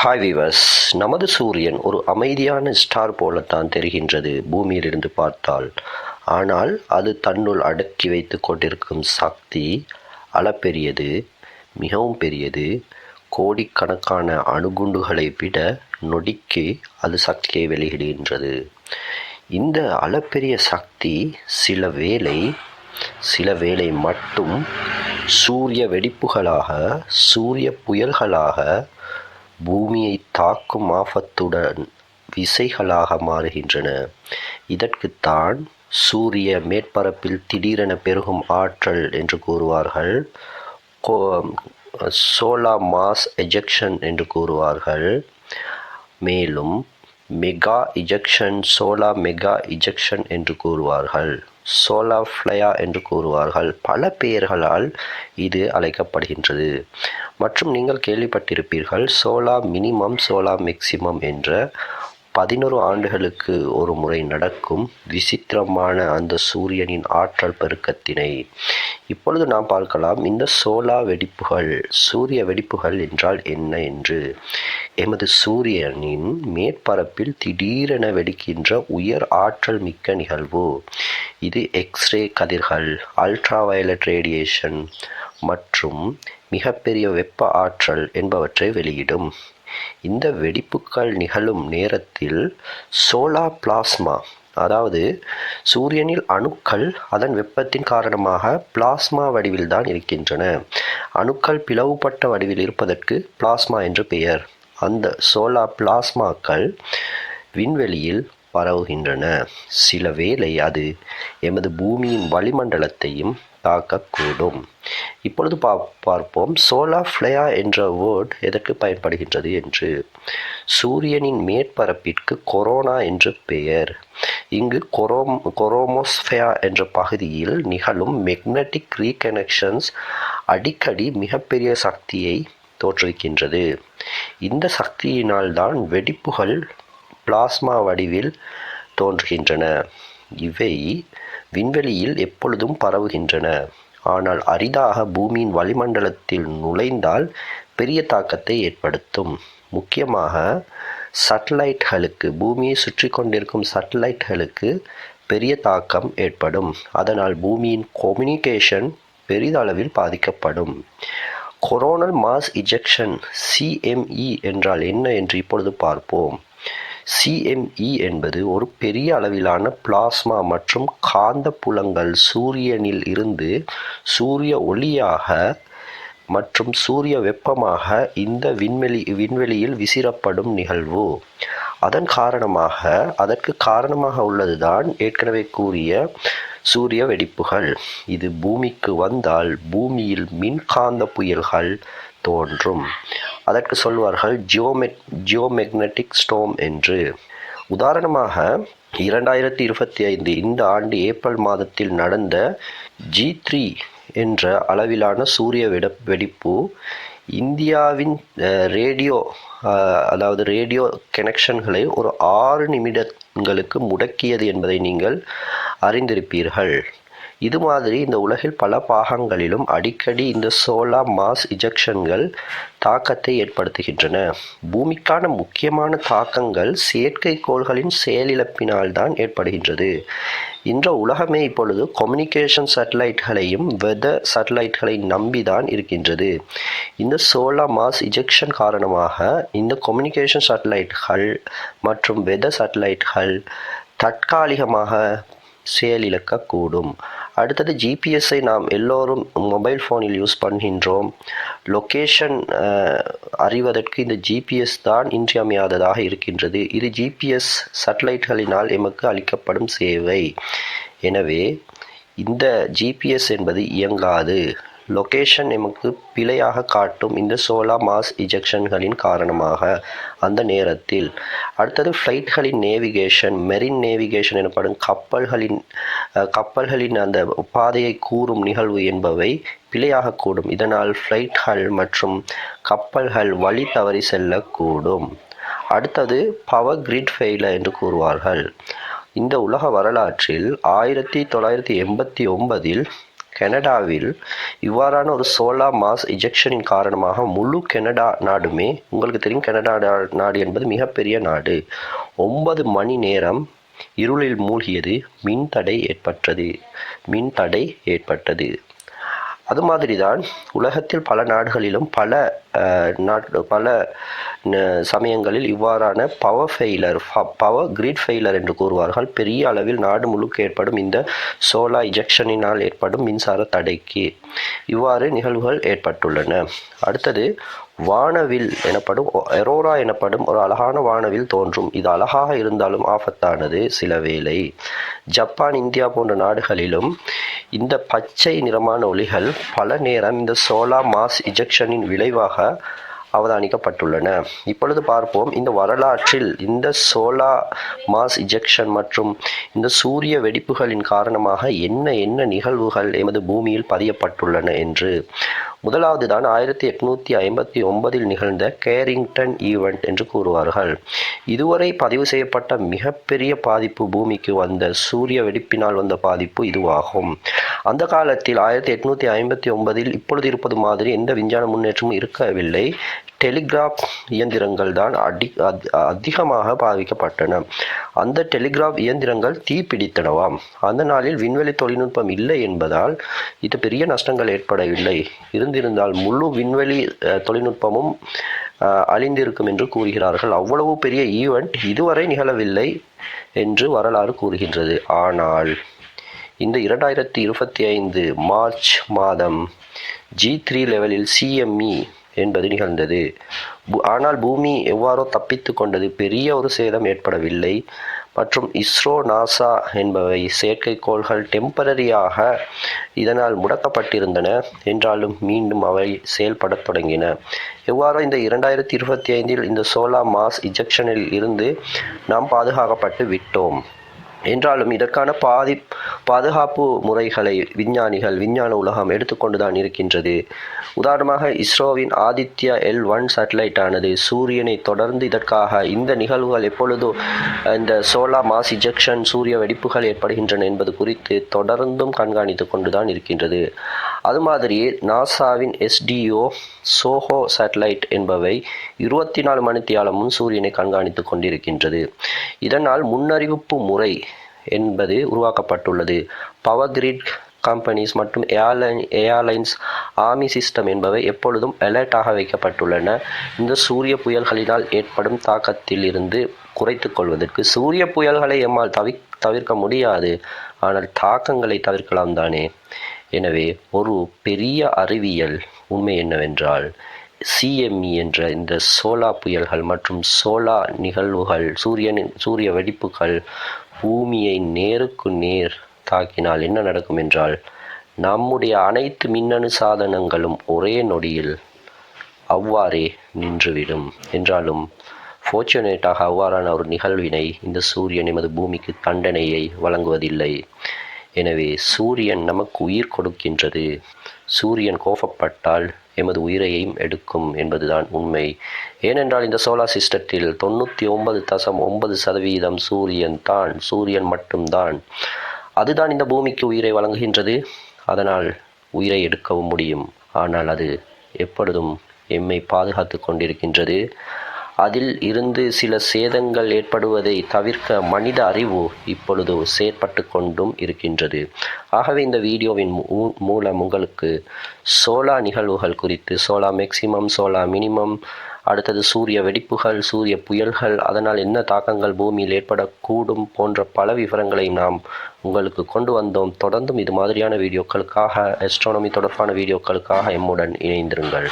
Hi விவஸ் நமது சூரியன் ஒரு அமைதியான ஸ்டார் போலத்தான் தெரிகின்றது பூமியிலிருந்து பார்த்தால். ஆனால் அது தன்னுள் அடக்கி வைத்து கொண்டிருக்கும் சக்தி அளப்பெரியது மிகவும் பெரியது. கோடிக்கணக்கான அணுகுண்டுகளை விட நொடிக்கு அது சக்தியை வெளியிடுகின்றது. இந்த அளப்பெரிய சக்தி சில வேளை சில வேளை மட்டும் சூரிய வெடிப்புகளாக சூரிய புயல்களாக பூமியை தாக்கும் ஆபத்துடன் விசைகளாக மாறுகின்றன. இதற்குத்தான் சூரிய மேற்பரப்பில் திடீரென பெருகும் ஆற்றல் என்று கூறுவார்கள். சோலா மாஸ் எஜெக்ஷன் என்று கூறுவார்கள். மேலும் mega ejection solar mega ejection என்று கூறுவார்கள். சோலா ஃப்ளையா என்று கூறுவார்கள். பல பெயர்களால் இது அழைக்கப்படுகின்றது. மற்றும் நீங்கள் கேள்விப்பட்டிருப்பீர்கள் சோலா மினிமம் சோலா மேக்சிமம் என்ற பதினொரு ஆண்டுகளுக்கு ஒரு முறை நடக்கும் விசித்திரமான அந்த சூரியனின் ஆற்றல் பெருக்கத்தினை. இப்பொழுது நாம் பார்க்கலாம் இந்த சோலா வெடிப்புகள் சூரிய வெடிப்புகள் என்றால் என்ன என்று. எமது சூரியனின் மேற்பரப்பில் திடீரென வெடிக்கின்ற உயர் ஆற்றல் மிக்க நிகழ்வு. இது எக்ஸ்ரே கதிர்கள் அல்ட்ரா வயலட் ரேடியேஷன் மற்றும் மிகப்பெரிய வெப்ப ஆற்றல் என்பவற்றை வெளியிடும். இந்த வெடிப்புகள் நிகழும் நேரத்தில் சோலா பிளாஸ்மா அதாவது சூரியனில் அணுக்கள் அதன் வெப்பத்தின் காரணமாக பிளாஸ்மா வடிவில் தான் இருக்கின்றன. அணுக்கள் பிளவுபட்ட வடிவில் இருப்பதற்கு பிளாஸ்மா என்று பெயர். அந்த சோலா பிளாஸ்மாக்கள் விண்வெளியில் பரவுகின்றன. சில வேளை அது எமது பூமியின் வளிமண்டலத்தையும் தாக்கக்கூடும். இப்பொழுது பா பார்ப்போம். சோலா ஃப்ளையா என்ற வேர்ட் எதற்கு பயன்படுகின்றது என்று. சூரியனின் மேற்பரப்பிற்கு கொரோனா என்று பெயர். இங்கு கொரோம் கொரோமோஸ்ஃபியா என்ற பகுதியில் நிகழும் மெக்னட்டிக் ரீகனெக்ஷன்ஸ் அடிக்கடி மிகப்பெரிய சக்தியை தோற்றுவிக்கின்றது. இந்த சக்தியினால் தான் வெடிப்புகள் பிளாஸ்மா வடிவில் தோன்றுகின்றன. இவை விண்வெளியில் எப்பொழுதும் பரவுகின்றன. ஆனால் அரிதாக பூமியின் வளிமண்டலத்தில் நுழைந்தால் பெரிய தாக்கத்தை ஏற்படுத்தும். முக்கியமாக சட்டலைட்களுக்கு பூமியை சுற்றி கொண்டிருக்கும் சட்டலைட்களுக்கு பெரிய தாக்கம் ஏற்படும். அதனால் பூமியின் கம்யூனிகேஷன் பெரிதளவில் பாதிக்கப்படும். கொரோனல் மாஸ் இஜெக்ஷன் சிஎம்இ என்றால் என்ன என்று இப்பொழுது பார்ப்போம். சிஎம்இ என்பது ஒரு பெரிய அளவிலான பிளாஸ்மா மற்றும் காந்த புலங்கள் சூரியனில் இருந்து சூரிய ஒளியாக மற்றும் சூரிய வெப்பமாக இந்த விண்வெளி விண்வெளியில் விசிறப்படும் நிகழ்வு. அதன் காரணமாக அதற்கு காரணமாக உள்ளதுதான் ஏற்கனவே கூறிய சூரிய வெடிப்புகள். இது பூமிக்கு வந்தால் பூமியில் மின்காந்த புயல்கள் தோன்றும். அதற்கு சொல்வார்கள் ஜியோமெக் ஜியோமெக்னட்டிக் ஸ்டோம் என்று. உதாரணமாக இரண்டாயிரத்தி இருபத்தி ஐந்து இந்த ஆண்டு ஏப்ரல் மாதத்தில் நடந்த ஜி த்ரீ என்ற அளவிலான சூரிய வெட வெடிப்பு இந்தியாவின் ரேடியோ அதாவது ரேடியோ கனெக்ஷன்களை ஒரு ஆறு நிமிடங்களுக்கு முடக்கியது என்பதை நீங்கள் அறிந்திருப்பீர்கள். இது மாதிரி இந்த உலகில் பல பாகங்களிலும் அடிக்கடி இந்த சோலா மாஸ் இஜெக்ஷன்கள் தாக்கத்தை ஏற்படுத்துகின்றன. பூமிக்கான முக்கியமான தாக்கங்கள் செயற்கைக்கோள்களின் செயலிழப்பினால் தான் ஏற்படுகின்றது. இன்ற உலகமே இப்பொழுது கம்யூனிகேஷன் சேட்டலைட்களையும் வெதர் சேட்டலைட்களை நம்பிதான் இருக்கின்றது. இந்த சோலா மாஸ் இஜெக்ஷன் காரணமாக இந்த கம்யூனிகேஷன் சேட்டலைட்கள் மற்றும் வெதர் சேட்டலைட்கள் தற்காலிகமாக செயலிழக்கக்கூடும். அடுத்தது ஜிபிஎஸ்ஸை நாம் எல்லோரும் மொபைல் ஃபோனில் யூஸ் பண்ணுகின்றோம். லொக்கேஷன் அறிவதற்கு இந்த ஜிபிஎஸ் தான் இன்றியமையாததாக இருக்கின்றது. இது ஜிபிஎஸ் சேட்டலைட்களினால் எமக்கு அளிக்கப்படும் சேவை. எனவே இந்த ஜிபிஎஸ் என்பது இயங்காது. லொக்கேஷன் எமக்கு பிழையாக காட்டும் இந்த சோலா மாஸ் இஜெக்ஷன்களின் காரணமாக அந்த நேரத்தில். அடுத்தது ஃப்ளைட்களின் நேவிகேஷன் மெரின் நேவிகேஷன் எனப்படும் கப்பல்களின் கப்பல்களின் அந்த பாதையை கூறும் நிகழ்வு என்பவை பிழையாகக்கூடும் இதனால் ஃப்ளைட்கள் மற்றும் கப்பல்கள் வழி தவறி செல்லக்கூடும். அடுத்தது பவர் கிரிட் ஃபெயிலர் என்று கூறுவார்கள். இந்த உலக வரலாற்றில் ஆயிரத்தி தொள்ளாயிரத்தி எண்பத்தி ஒன்பதில் கனடாவில் இவ்வாறான ஒரு சோலார் மாஸ் இஜெக்ஷனின் காரணமாக முழு கனடா நாடுமே உங்களுக்கு தெரியும் கனடா நாடு என்பது மிகப்பெரிய நாடு. ஒன்பது மணி நேரம் இருளில் மூழ்கியது மின் தடை ஏற்பட்டது மின் தடை ஏற்பட்டது. அது மாதிரி தான் உலகத்தில் பல நாடுகளிலும் பல நாட்டு நாட் பல ந- சமயங்களில் இவ்வாறான power failure power grid failure என்று கூறுவார்கள். பெரிய அளவில் நாடு முழுக்க ஏற்படும் இந்த சோலா இஜெக்ஷனினால் ஏற்படும் மின்சார தடைக்கு. இவ்வாறு நிகழ்வுகள் ஏற்பட்டுள்ளன. அடுத்தது வானவில் எனப்படும் எரோரா எனப்படும் ஒரு அழகான வானவில் தோன்றும். இது அழகாக இருந்தாலும் ஆபத்தானது சில வேளை. ஜப்பான் இந்தியா போன்ற நாடுகளிலும் இந்த பச்சை நிறமான ஒளிகள் பல நேரம் இந்த சோலா மாஸ் இஜெக்ஷனின் விளைவாக அவதானிக்கப்பட்டுள்ளன. இப்பொழுது பார்ப்போம். இந்த வரலாற்றில் இந்த சோலா மாஸ் இஜெக்ஷன் மற்றும் இந்த சூரிய வெடிப்புகளின் காரணமாக என்ன என்ன நிகழ்வுகள் எமது பூமியில் பதியப்பட்டுள்ளன என்று. முதலாவது தான் ஆயிரத்தி எட்நூத்தி ஐம்பத்தி ஒன்பதில் நிகழ்ந்த கேரிங்டன் ஈவெண்ட் என்று கூறுவார்கள். இதுவரை பதிவு செய்யப்பட்ட மிகப்பெரிய பாதிப்பு பூமிக்கு வந்த சூரிய வெடிப்பினால் வந்த பாதிப்பு இதுவாகும். அந்த காலத்தில் ஆயிரத்தி எட்நூத்தி ஐம்பத்தி ஒன்பதில் இப்பொழுது இருப்பது மாதிரி எந்த விஞ்ஞான முன்னேற்றமும் இருக்கவில்லை. டெலிகிராஃப் இயந்திரங்கள் தான் அடி அதிகமாக பாதிக்கப்பட்டன. அந்த டெலிகிராஃப் இயந்திரங்கள் தீப்பிடித்தனவாம் அந்த நாளில் விண்வெளி தொழில்நுட்பம் இல்லை என்பதால் இது பெரிய நஷ்டங்கள் ஏற்படவில்லை. இருந்திருந்தால் முழு விண்வெளி தொழில்நுட்பமும் அழிந்திருக்கும் என்று கூறுகிறார்கள். அவ்வளவு பெரிய ஈவெண்ட் இதுவரை நிகழவில்லை என்று வரலாறு கூறுகின்றது. ஆனால் இந்த இரண்டாயிரத்தி இருபத்தி ஐந்து மார்ச் மாதம் ஜி த்ரீ லெவலில் சிஎம்இ என்பது நிகழ்ந்தது. ஆனால் பூமி எவ்வாறோ தப்பித்து கொண்டது. பெரிய ஒரு சேதம் ஏற்படவில்லை. மற்றும் இஸ்ரோ நாசா என்பவை செயற்கைக்கோள்கள் டெம்பரரியாக இதனால் முடக்கப்பட்டிருந்தன. என்றாலும் மீண்டும் அவை செயல்படத் தொடங்கின. எவ்வாறோ இந்த இரண்டாயிரத்தி இருபத்தி ஐந்தில் இந்த சோலா மாஸ் இஜெக்ஷனில் இருந்து நாம் பாதுகாக்கப்பட்டு விட்டோம். என்றாலும் இதற்கான பாதி பாதுகாப்பு முறைகளை விஞ்ஞானிகள் விஞ்ஞான உலகம் எடுத்துக்கொண்டுதான் இருக்கின்றது. உதாரணமாக இஸ்ரோவின் ஆதித்யா எல் ஒன் சேட்டலைட் ஆனது சூரியனை தொடர்ந்து இதற்காக இந்த நிகழ்வுகள் எப்பொழுதோ இந்த சோலா மாஸ் இஜெக்ஷன் சூரிய வெடிப்புகள் ஏற்படுகின்றன என்பது குறித்து தொடர்ந்தும் கண்காணித்து கொண்டுதான் இருக்கின்றது. அது மாதிரியே நாசாவின் எஸ்டிஓ சோஹோ சேட்டலைட் என்பவை இருபத்தி நாலு மணித்தியாலமும் சூரியனை கண்காணித்து கொண்டிருக்கின்றது. இதனால் முன்னறிவிப்பு முறை என்பது உருவாக்கப்பட்டுள்ளது. பவர் கிரிட் கம்பெனிஸ் மற்றும் ஏர்லைன் ஏர்லைன்ஸ் ஆர்மி சிஸ்டம் என்பவை எப்பொழுதும் அலர்ட்டாக வைக்கப்பட்டுள்ளன. இந்த சூரிய புயல்களினால் ஏற்படும் தாக்கத்தில் இருந்து கொள்வதற்கு சூரிய புயல்களை எம்மால் தவி தவிர்க்க முடியாது. ஆனால் தாக்கங்களை தவிர்க்கலாம் தானே. எனவே ஒரு பெரிய அறிவியல் உண்மை என்னவென்றால் சிஎம்இ என்ற இந்த சோலா புயல்கள் மற்றும் சோலா நிகழ்வுகள் சூரியனின் சூரிய வெடிப்புகள் பூமியை நேருக்கு நேர் தாக்கினால் என்ன நடக்கும் என்றால் நம்முடைய அனைத்து மின்னணு சாதனங்களும் ஒரே நொடியில் அவ்வாறே நின்றுவிடும். என்றாலும் ஃபோர்ச்சுனேட்டாக அவ்வாறான ஒரு நிகழ்வினை இந்த சூரியன் எமது பூமிக்கு தண்டனையை வழங்குவதில்லை. எனவே சூரியன் நமக்கு உயிர் கொடுக்கின்றது. சூரியன் கோபப்பட்டால் எமது உயிரையும் எடுக்கும் என்பதுதான் உண்மை. ஏனென்றால் இந்த சோலார் சிஸ்டத்தில் தொண்ணூற்றி ஒன்பது தசம் ஒன்பது சதவீதம் சூரியன் தான் சூரியன் மட்டும்தான். அதுதான் இந்த பூமிக்கு உயிரை வழங்குகின்றது. அதனால் உயிரை எடுக்கவும் முடியும். ஆனால் அது எப்பொழுதும் எம்மை பாதுகாத்து கொண்டிருக்கின்றது. அதில் இருந்து சில சேதங்கள் ஏற்படுவதை தவிர்க்க மனித அறிவு இப்பொழுது செயற்பட்டு கொண்டும் இருக்கின்றது. ஆகவே இந்த வீடியோவின் மூ- மூலம் உங்களுக்கு சோலா நிகழ்வுகள் குறித்து சோலா மேக்சிமம் சோலா மினிமம் அடுத்தது சூரிய வெடிப்புகள் சூரிய புயல்கள் அதனால் என்ன தாக்கங்கள் பூமியில் ஏற்படக்கூடும் போன்ற பல விவரங்களை நாம் உங்களுக்கு கொண்டு வந்தோம். தொடர்ந்தும் இது மாதிரியான வீடியோக்களுக்காக எஸ்ட்ரானமி தொடர்பான வீடியோக்களுக்காக எம்முடன் இணைந்திருங்கள்.